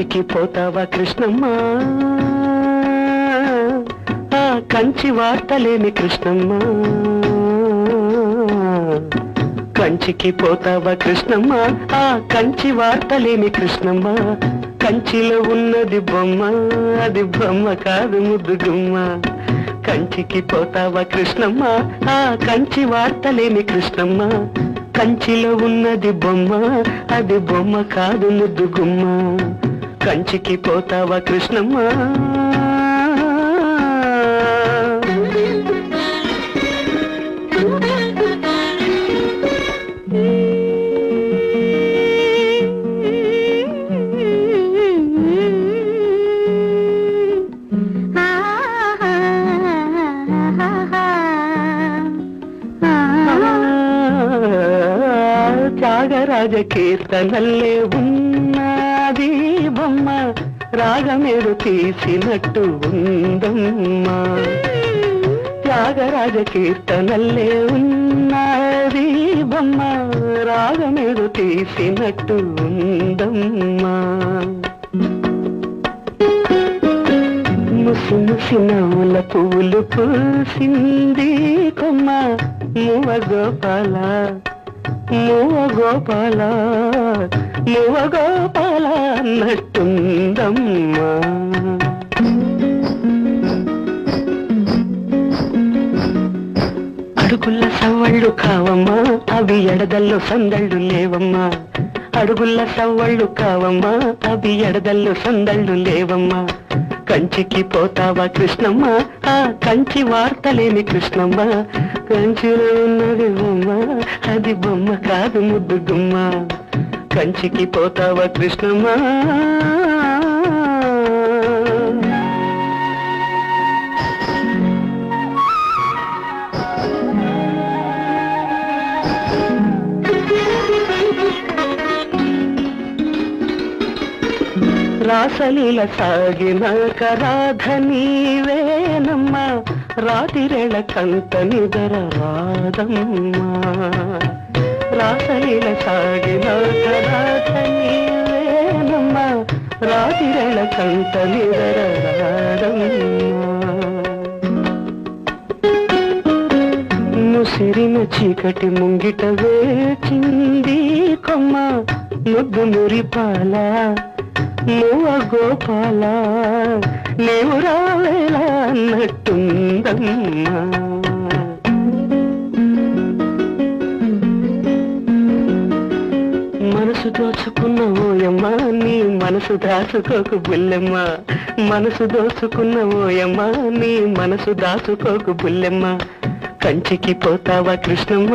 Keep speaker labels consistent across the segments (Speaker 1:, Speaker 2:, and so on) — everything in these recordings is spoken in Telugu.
Speaker 1: కంచికి పోతావా కృష్ణమ్మ? ఆ కంచి వార్తలేమి కృష్ణమ్మ? కంచికి పోతావా కృష్ణమ్మ? ఆ కంచి వార్తలేమి కృష్ణమ్మ? కంచిలో ఉన్నది బొమ్మ అది బొమ్మ కాదు ముద్దుగుమ్మ కంచికి పోతావా కృష్ణమ్మ? ఆ కంచి వార్తలేమి కృష్ణమ్మ? కంచిలో ఉన్నది బొమ్మ అది బొమ్మ కాదు ముద్దు గుమ్మ. కంచికి పోతావా కృష్ణమ్మ? త్యాగరాజ కీర్తనల్లే ఉన్నది. ఉందమ్మ. రాగమేరు తీసినట్టు ఉందమ్మ. త్యాగరాజ కీర్తనల్లే ఉన్నది బొమ్మ. రాగమేరు తీసినట్టు ఉందమ్మా. ముసి ముసి నవ్వుల పూలు పూసింది కొమ్మ. మువ గోపాల మువ గోపాల మువ గోపాల అన్నట్టుందమ్మా అడుగుల సవ్వళ్ళు కావమ్మా అవి ఎడదల్లో సందళ్ళు లేవమ్మా. అడుగుల సవ్వళ్ళు కావమ్మా అవి ఎడదల్లో సందళ్ళు లేవమ్మా. కంచికి పోతావా కృష్ణమ్మ? ఆ కంచి వార్తలేని కృష్ణమ్మ. కంచిలో ఉన్నది బొమ్మ అది బొమ్మ కాదు ముద్దు గుమ్మ. కంచికి పోతావా కృష్ణమ్మ రాసలీల సాగిన కరాధ నీవేనమ్మా రాతిరేళ కంత నిదర రాధమ్మా రాసలీల సాగిన కరాధ నీవేనమ్మ రాతిరేళ కంత నిదర ముసిరిన చీకటి ముంగిట వేచింది కొమ్మ. ముద్దు మురిపాల నువ్వ గోపాల. నీవు రావేలా అన్నట్టుందమ్మా. దోచుకున్న ఓయమ్మ నీ మనసు దాచుకోకు బుల్లెమ్మ. మనసు దోచుకున్న ఓయమ్మ నీ మనసు దాచుకోకు బుల్లెమ్మ. కంచికి పోతావా కృష్ణమ్మ?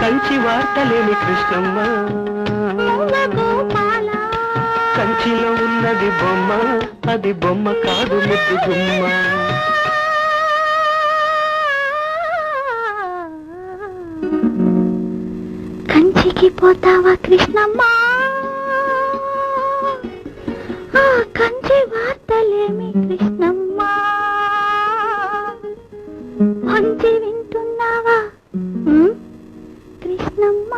Speaker 1: కంచి వార్తలేని కృష్ణమ్మ. కంచిలో ఉన్నది బొమ్మ అది బొమ్మ కాదు ముద్దు గుమ్మ.
Speaker 2: కంచికి పోతావా కృష్ణమ్మ? ఆ కంచి వార్తలేమి కృష్ణమ్మ? మంచి వింటున్నావా? కృష్ణమ్మా కృష్ణమ్మ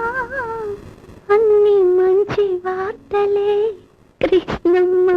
Speaker 2: అన్ని మంచి వార్తలే కృష్ణమ్మ.